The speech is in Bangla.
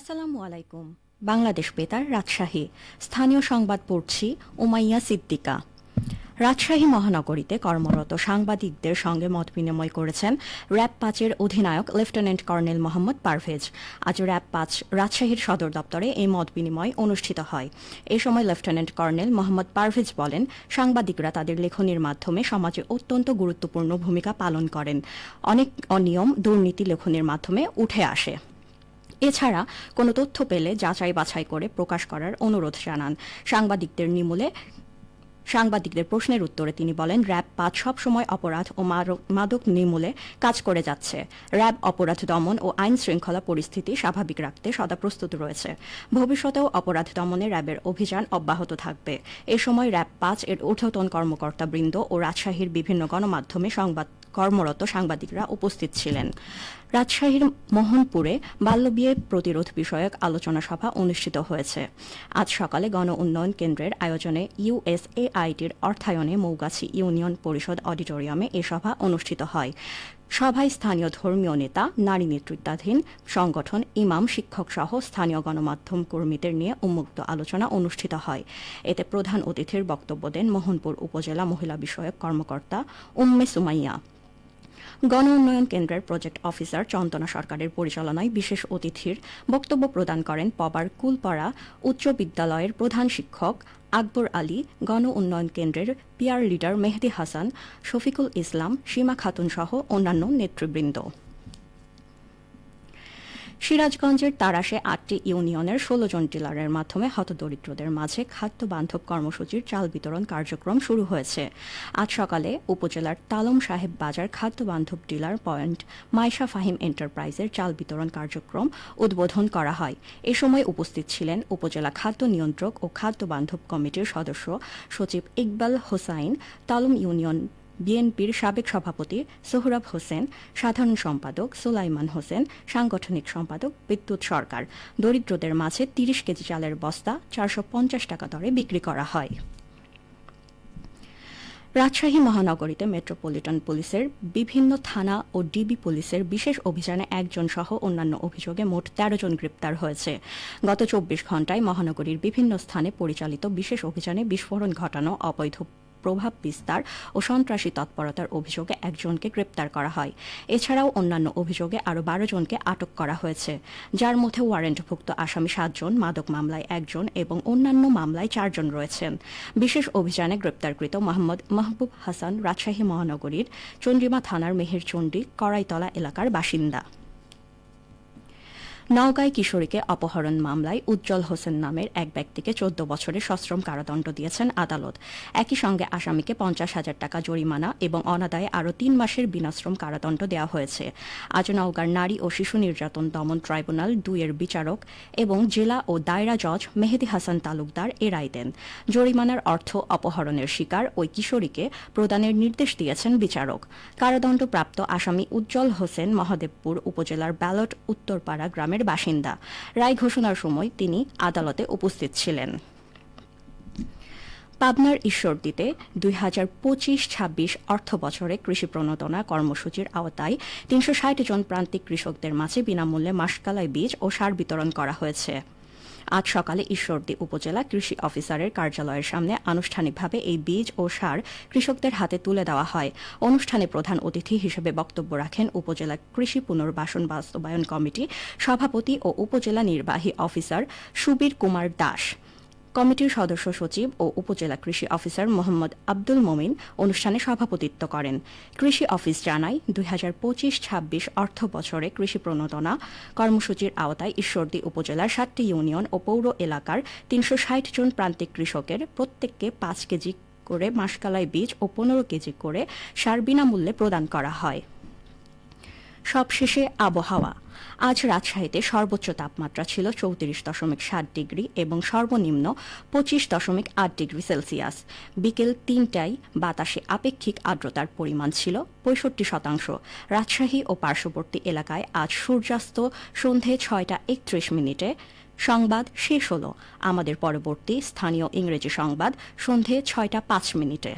আসসালামু আলাইকুম। বাংলাদেশ বেতার, রাজশাহী। স্থানীয় সংবাদ পড়ছি উমাইয়া সিদ্দিকা। রাজশাহী মহানগরীতে কর্মরত সাংবাদিকদের সঙ্গে মত বিনিময় করেছেন র্যাব পাঁচের অধিনায়ক লেফটেন্যান্ট কর্নেল মোহাম্মদ পারভেজ। আজ র্যাব পাঁচ রাজশাহীর সদর দপ্তরে এই মত বিনিময় অনুষ্ঠিত হয়। এ সময় লেফটেন্যান্ট কর্নেল মোহাম্মদ পারভেজ বলেন, সাংবাদিকরা তাদের লেখনির মাধ্যমে সমাজে অত্যন্ত গুরুত্বপূর্ণ ভূমিকা পালন করেন। অনেক অনিয়ম দুর্নীতি লেখনীর মাধ্যমে উঠে আসে। এছাড়া কোনো তথ্য পেলে যাচাই বাছাই করে প্রকাশ করার অনুরোধ জানান। সাংবাদিকদের নিমূলে সাংবাদিকদের প্রশ্নের উত্তরে তিনি বলেন, র্যাব পাঁচ সবসময় অপরাধ ও মাদক নির্মূলে কাজ করে যাচ্ছে। র্যাব অপরাধ দমন ও আইন শৃঙ্খলা পরিস্থিতি স্বাভাবিক রাখতে সদা প্রস্তুত রয়েছে। ভবিষ্যতেও অপরাধ দমনে র্যাবের অভিযান অব্যাহত থাকবে। এ সময় র্যাব পাঁচ এর ঊর্ধ্বতন কর্মকর্তাবৃন্দ ও রাজশাহীর বিভিন্ন গণমাধ্যমে সংবাদ কর্মরত সাংবাদিকরা উপস্থিত ছিলেন। রাজশাহীর মোহনপুরে বাল্যবিয়ে প্রতিরোধ বিষয়ক আলোচনা সভা অনুষ্ঠিত হয়েছে। আজ সকালে গণ উন্নয়ন কেন্দ্রের আয়োজনে ইউএসএআইটির অর্থায়নে মৌগাছি ইউনিয়ন পরিষদ অডিটোরিয়ামে এ সভা অনুষ্ঠিত হয়। সভায় স্থানীয় ধর্মীয় নেতা, নারী নেতৃত্বাধীন সংগঠন, ইমাম, শিক্ষক সহ স্থানীয় গণমাধ্যম কর্মীদের নিয়ে উন্মুক্ত আলোচনা অনুষ্ঠিত হয়। এতে প্রধান অতিথির বক্তব্য দেন মোহনপুর উপজেলা মহিলা বিষয়ক কর্মকর্তা উম্মে সুমাইয়া। গণ উন্নয়ন কেন্দ্রের প্রজেক্ট অফিসার চন্দনা সরকারের পরিচালনায় বিশেষ অতিথির বক্তব্য প্রদান করেন পবার কুলপাড়া উচ্চ বিদ্যালয়ের প্রধান শিক্ষক আকবর আলী, গণ উন্নয়ন কেন্দ্রের পিয়ার লিডার মেহেদি হাসান, শফিকুল ইসলাম, সীমা খাতুন সহ অন্যান্য নেতৃবৃন্দ। সিরাজগঞ্জের তারাশে আটটি ইউনিয়নের ষোলো জন ডিলারের মাধ্যমে হতদরিদ্রদের মাঝে খাদ্য বান্ধব কর্মসূচির চাল বিতরণ কার্যক্রম শুরু হয়েছে। আজ সকালে উপজেলার তালম সাহেব বাজার খাদ্য বান্ধব ডিলার পয়েন্ট মাইশা ফাহিম এন্টারপ্রাইজের চাল বিতরণ কার্যক্রম উদ্বোধন করা হয়। এ সময় উপস্থিত ছিলেন উপজেলা খাদ্য নিয়ন্ত্রক ও খাদ্য বান্ধব কমিটির সদস্য সচিব ইকবাল হোসাইন, তালম ইউনিয়ন বিএনপির সাবেক সভাপতি সোহরাব হোসেন, সাধারণ সম্পাদক সুলাইমান হোসেন, সাংগঠনিক সম্পাদক বিদ্যুৎ সরকার। দরিদ্রদের মাঝে তিরিশ কেজি চালের বস্তা, চারশো পঞ্চাশ টাকা দরে বিক্রি করা হয়। রাজশাহী মহানগরীতে মেট্রোপলিটন পুলিশের বিভিন্ন থানা ও ডিবি পুলিশের বিশেষ অভিযানে একজন সহ অন্যান্য অভিযোগে মোট তেরো জন গ্রেপ্তার হয়েছে। গত চব্বিশ ঘণ্টায় মহানগরীর বিভিন্ন স্থানে পরিচালিত বিশেষ অভিযানে বিস্ফোরণ ঘটানো অবৈধ প্রভাব বিস্তার ও সন্ত্রাসী তৎপরতার অভিযোগে একজনকে গ্রেপ্তার করা হয়। এছাড়াও অন্যান্য অভিযোগে আরও বারো জনকে আটক করা হয়েছে। যার মধ্যে ওয়ারেন্টভুক্ত আসামি সাতজন, মাদক মামলায় একজন এবং অন্যান্য মামলায় চারজন রয়েছেন। বিশেষ অভিযানে গ্রেপ্তারকৃত মোহাম্মদ মাহবুব হাসান রাজশাহী মহানগরীর চন্দ্রিমা থানার মেহেরচণ্ডী করাইতলা এলাকার বাসিন্দা। নওগাঁয় কিশোরীকে অপহরণ মামলায় উজ্জ্বল হোসেন নামের এক ব্যক্তিকে চোদ্দ বছরের সশ্রম কারাদণ্ড দিয়েছেন আদালত। একই সঙ্গে আসামিকে পঞ্চাশ হাজার টাকা জরিমানা এবং অনাদায়ে আরও তিন মাসের বিনাশ্রম কারাদণ্ড দেওয়া হয়েছে। আজ নওগাঁর নারী ও শিশু নির্যাতন দমন ট্রাইব্যুনাল দুইয়ের বিচারক এবং জেলা ও দায়রা জজ মেহেদি হাসান তালুকদার এ রায় দেন। জরিমানার অর্থ অপহরণের শিকার ওই কিশোরীকে প্রদানের নির্দেশ দিয়েছেন বিচারক। কারাদণ্ডপ্রাপ্ত আসামি উজ্জ্বল হোসেন মহাদেবপুর উপজেলার ব্যালট উত্তরপাড়া গ্রামের বাসিন্দা। রায় ঘোষণার সময় তিনি আদালতে উপস্থিত ছিলেন। পাবনার ঈশ্বরদীতে দুই হাজার পঁচিশ ছাব্বিশ অর্থ বছরে কৃষি প্রণোদনা কর্মসূচির আওতায় তিনশো ষাট জন প্রান্তিক কৃষকদের মাঝে বিনামূল্যে মাসকালাই বীজ ও সার বিতরণ করা হয়েছে। আজ সকালে ঈশ্বরদী উপজেলা কৃষি অফিসারের কার্যালয়ের সামনে আনুষ্ঠানিকভাবে এই বীজ ও সার কৃষকদের হাতে তুলে দেওয়া হয়। অনুষ্ঠানে প্রধান অতিথি হিসেবে বক্তব্য রাখেন উপজেলা কৃষি পুনর্বাসন বাস্তবায়ন কমিটি সভাপতি ও উপজেলা নির্বাহী অফিসার সুবীর কুমার দাস। কমিটির সদস্য সচিব ও উপজেলা কৃষি অফিসার মোহাম্মদ আব্দুল মোমিন অনুষ্ঠানে সভাপতিত্ব করেন। কৃষি অফিস জানায়, দুই হাজার পঁচিশ ছাব্বিশ অর্থ বছরে কৃষি প্রণোদনা কর্মসূচির আওতায় ঈশ্বরদী উপজেলার সাতটি ইউনিয়ন ও পৌর এলাকার তিনশো ষাট জন প্রান্তিক কৃষকের প্রত্যেককে পাঁচ কেজি করে মাসকালাই বীজ ও পনেরো কেজি করে সার বিনামূল্যে প্রদান করা হয়। সবশেষে আবহাওয়া। আজ রাজশাহীতে সর্বোচ্চ তাপমাত্রা ছিল চৌত্রিশ দশমিক সাত ডিগ্রি এবং সর্বনিম্ন পঁচিশ দশমিক আট ডিগ্রি সেলসিয়াস। বিকেল তিনটায় বাতাসে আপেক্ষিক আর্দ্রতার পরিমাণ ছিল পঁয়ষট্টি শতাংশ। রাজশাহী ও পার্শ্ববর্তী এলাকায় আজ সূর্যাস্ত সন্ধে ছয়টা একত্রিশ মিনিটে। সংবাদ শেষ হল। আমাদের পরবর্তী স্থানীয় ইংরেজি সংবাদ সন্ধে ছয়টা পাঁচ মিনিটে।